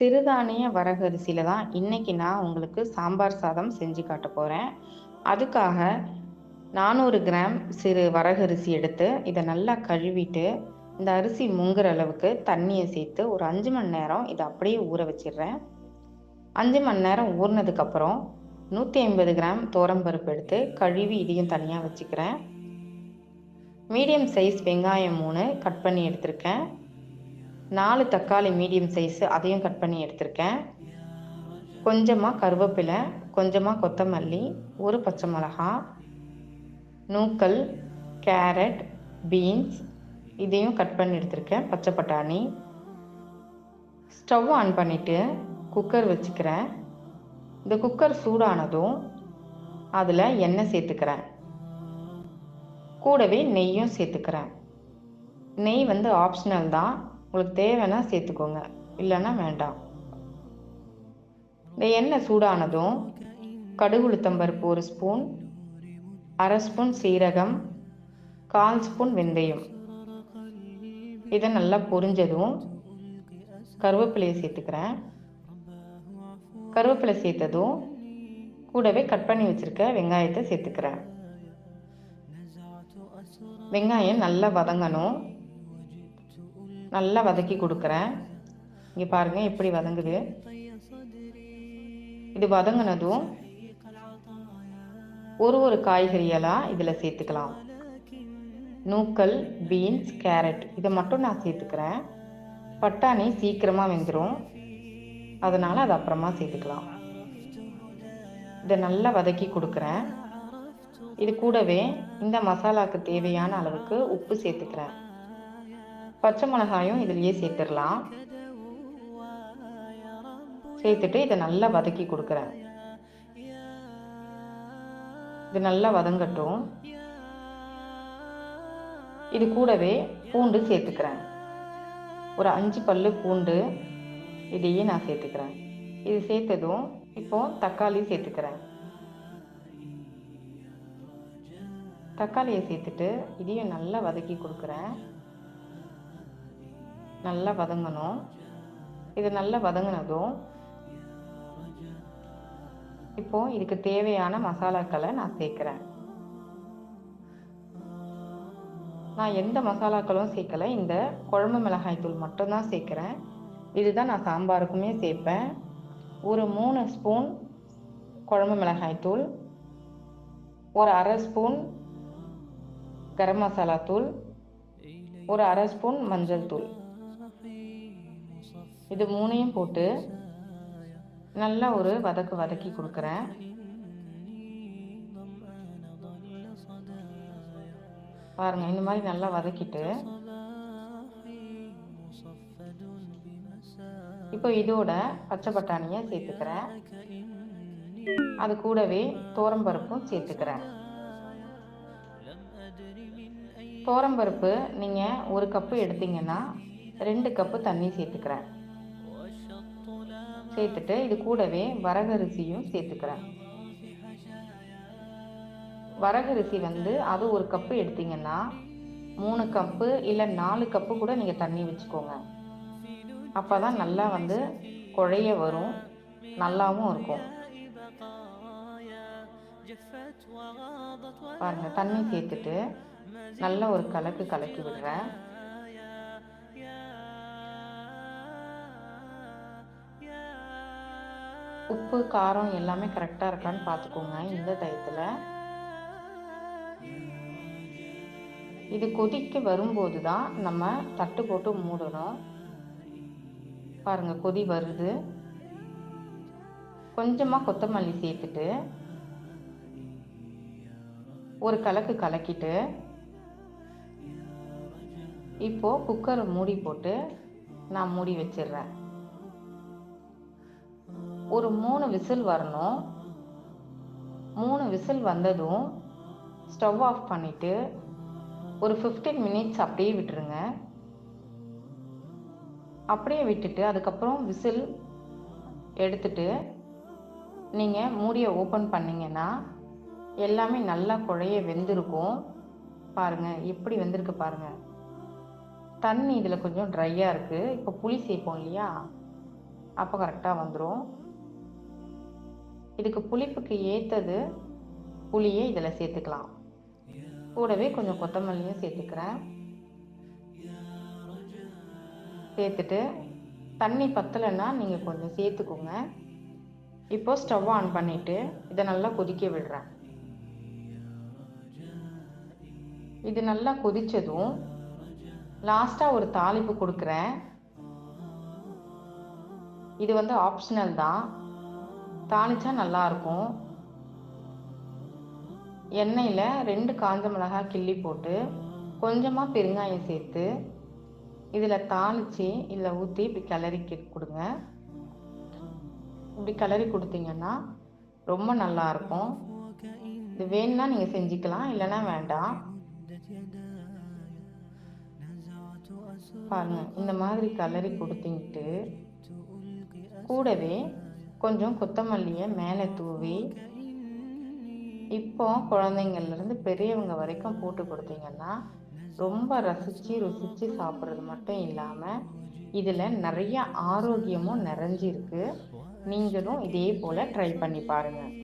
சிறுதானிய வரகரிசியில தான் இன்னைக்கு நான் உங்களுக்கு சாம்பார் சாதம் செஞ்சு காட்ட போகிறேன் அதுக்காக நானூறு கிராம் சிறு வரகரிசி எடுத்து இதை நல்லா கழுவிட்டு இந்த அரிசி முங்குற அளவுக்கு தண்ணியை சேர்த்து ஒரு அஞ்சு மணி நேரம் இதை அப்படியே ஊற வச்சிடுறேன். அஞ்சு மணி நேரம் ஊறினதுக்கப்புறம் நூற்றி ஐம்பது கிராம் தோரம்பருப்பு எடுத்து கழுவி இதையும் தனியாக வச்சுக்கிறேன். மீடியம் சைஸ் வெங்காயம் மூணு கட் பண்ணி எடுத்திருக்கேன். நாலு தக்காளி மீடியம் சைஸு அதையும் கட் பண்ணி எடுத்திருக்கேன். கொஞ்சமாக கருவேப்பிலை கொஞ்சமாக கொத்தமல்லி ஒரு பச்சை மிளகா நூக்கல் கேரட் பீன்ஸ் இதையும் கட் பண்ணி எடுத்திருக்கேன் பச்சை பட்டாணி. ஸ்டவ் ஆன் பண்ணிவிட்டு குக்கர் வச்சுக்கிறேன். இந்த குக்கர் சூடானதும் அதில் எண்ணெய் சேர்த்துக்கிறேன். கூடவே நெய்யும் சேர்த்துக்கிறேன். நெய் வந்து ஆப்ஷனல் தான். உங்களுக்கு தேவைன்னா சேர்த்துக்கோங்க. இல்லைன்னா வேண்டாம். இந்த எண்ணெய் சூடானதும் கடுகு உளுத்தம்பருப்பு ஒரு ஸ்பூன் அரை ஸ்பூன் சீரகம் கால் ஸ்பூன் வெந்தயம். இதை நல்லா பொரிஞ்சதும் கருவேப்பிலையை சேர்த்துக்கிறேன். கருவேப்பிலை சேர்த்ததும் கூடவே கட் பண்ணி வச்சுருக்க வெங்காயத்தை சேர்த்துக்கிறேன். வெங்காயம் நல்லா வதங்கணும். நல்லா வதக்கி கொடுக்குறேன். இங்கே பாருங்கள் எப்படி வதங்குது. இது வதங்கினதும் ஒரு ஒரு காய்கறியெல்லாம் இதில் சேர்த்துக்கலாம். நூக்கல் பீன்ஸ் கேரட் இதை மட்டும் நான் சேர்த்துக்கிறேன். பட்டாணி சீக்கிரமாக வெந்துடும் அதனால் அது அப்புறமா சேர்த்துக்கலாம். இதை நல்லா வதக்கி கொடுக்குறேன். இது கூடவே இந்த மசாலாவுக்கு தேவையான அளவுக்கு உப்பு சேர்த்துக்கிறேன். பச்சை மிளகாயும் இதுலேயே சேர்த்துடலாம். சேர்த்துட்டு இதை நல்லா வதக்கி கொடுக்குறேன். இது நல்லா வதங்கட்டும். இது கூடவே பூண்டு சேர்த்துக்கிறேன். ஒரு அஞ்சு பல் பூண்டு இதையே நான் சேர்த்துக்கிறேன். இது சேர்த்ததும் இப்போ தக்காளி சேர்த்துக்கிறேன். தக்காளியை சேர்த்துட்டு இதையும் நல்லா வதக்கி கொடுக்குறேன். நல்லா வதங்கணும். இது நல்லா வதங்கினதும் இப்போ இதுக்கு தேவையான மசாலாக்களை நான் சேர்க்குறேன். நான் எந்த மசாலாக்களும் சேர்க்கல. இந்த குழம்பு மிளகாய் தூள் மட்டும்தான் சேர்க்குறேன். இதுதான் நான் சாம்பாருக்குமே சேர்ப்பேன். ஒரு மூணு ஸ்பூன் குழம்பு மிளகாய் தூள் ஒரு அரை ஸ்பூன் கரம் மசாலா தூள் ஒரு அரை ஸ்பூன் மஞ்சள் தூள். இது மூணையும் போட்டு நல்லா ஒரு வதக்கு வதக்கி கொடுக்குறேன். பாருங்க இந்த மாதிரி நல்லா வதக்கிட்டு. இப்போ இதோட பச்சை பட்டாணியை சேர்த்துக்கிறேன். அது கூடவே தோரம்பருப்பும் சேர்த்துக்கிறேன். தோரம்பருப்பு நீங்கள் ஒரு கப்பு எடுத்தீங்கன்னா ரெண்டு கப்பு தண்ணி சேர்த்துக்கிறேன். சேர்த்துட்டு இது கூடவே வரகரிசியும் சேர்த்துக்கிறேன். வரகரிசி வந்து அது ஒரு கப்பு எடுத்தீங்கன்னா மூணு கப்பு இல்லை நாலு கப்பு கூட நீங்கள் தண்ணி வச்சுக்கோங்க. அப்போ தான் நல்லா வந்து குழைய வரும் நல்லாவும் இருக்கும். பாருங்க தண்ணி சேர்த்துட்டு நல்ல ஒரு கலக்கு கலக்கி விடுறேன். உப்பு காரம் எல்லாமே கரெக்டாக இருக்கான்னு பார்த்துக்கோங்க இந்த டயத்தில் இது கொதிக்க வரும்போது தான் நம்ம தட்டு போட்டு மூடணும். பாருங்கள் கொதி வருது. கொஞ்சமாக கொத்தமல்லி சேர்த்துட்டு ஒரு கலக்கு கலக்கிட்டு இப்போது குக்கரை மூடி போட்டு நான் மூடி வச்சிடுறேன். ஒரு மூணு விசில் வரணும். மூணு விசில் வந்ததும் ஸ்டவ் ஆஃப் பண்ணிவிட்டு ஒரு ஃபிஃப்டீன் மினிட்ஸ் அப்படியே விட்டுருங்க. அப்படியே விட்டுட்டு அதுக்கப்புறம் விசில் எடுத்துட்டு நீங்கள் மூடியை ஓப்பன் பண்ணிங்கன்னா எல்லாமே நல்லா குழைய வெந்திருக்கும். பாருங்கள் எப்படி வெந்திருக்கு பாருங்கள் தண்ணி இதில் கொஞ்சம் ட்ரையாக இருக்குது இப்போ புளி சேர்ப்போம் இல்லையா? அப்போ கரெக்டாக வந்துடும் இதுக்கு புளிப்புக்கு ஏற்றது புளியை இதில் சேர்த்துக்கலாம். கூடவே கொஞ்சம் கொத்தமல்லியும் சேர்த்துக்கிறேன். சேர்த்துட்டு தண்ணி பத்தலைன்னா நீங்கள் கொஞ்சம் சேர்த்துக்கோங்க. இப்போ ஸ்டவ் ஆன் பண்ணிவிட்டு இதை நல்லா கொதிக்க விடுறேன். இது நல்லா கொதித்ததும் லாஸ்ட்டாக ஒரு தாளிப்பு கொடுக்குறேன். இது வந்து ஆப்ஷனல் தான். தாளிச்சா நல்லாயிருக்கும் எண்ணெயில் ரெண்டு காஞ்ச மிளகாய் கிள்ளி போட்டு கொஞ்சமாக பெருங்காயம் சேர்த்து இதில் தாளித்து இதில் ஊற்றி இப்படி கிளறி கொடுங்க. இப்படி கிளறி கொடுத்தீங்கன்னா ரொம்ப நல்லாயிருக்கும் இது வேணும்னா நீங்கள் செஞ்சுக்கலாம் இல்லைன்னா வேண்டாம். பாருங்க இந்த மாதிரி கலரி கொடுத்திங்கிட்டு கூடவே கொஞ்சம் கொத்தமல்லியை மேலே தூவி இப்போ குழந்தைங்கள்லேருந்து பெரியவங்க வரைக்கும் போட்டு கொடுத்தீங்கன்னா ரொம்ப ரசித்து ருசித்து சாப்பிட்றது மட்டும் இல்லாமல் இதில் நிறைய ஆரோக்கியமும் நிறைஞ்சிருக்கு. நீங்களும் இதே போல் ட்ரை பண்ணி பாருங்கள்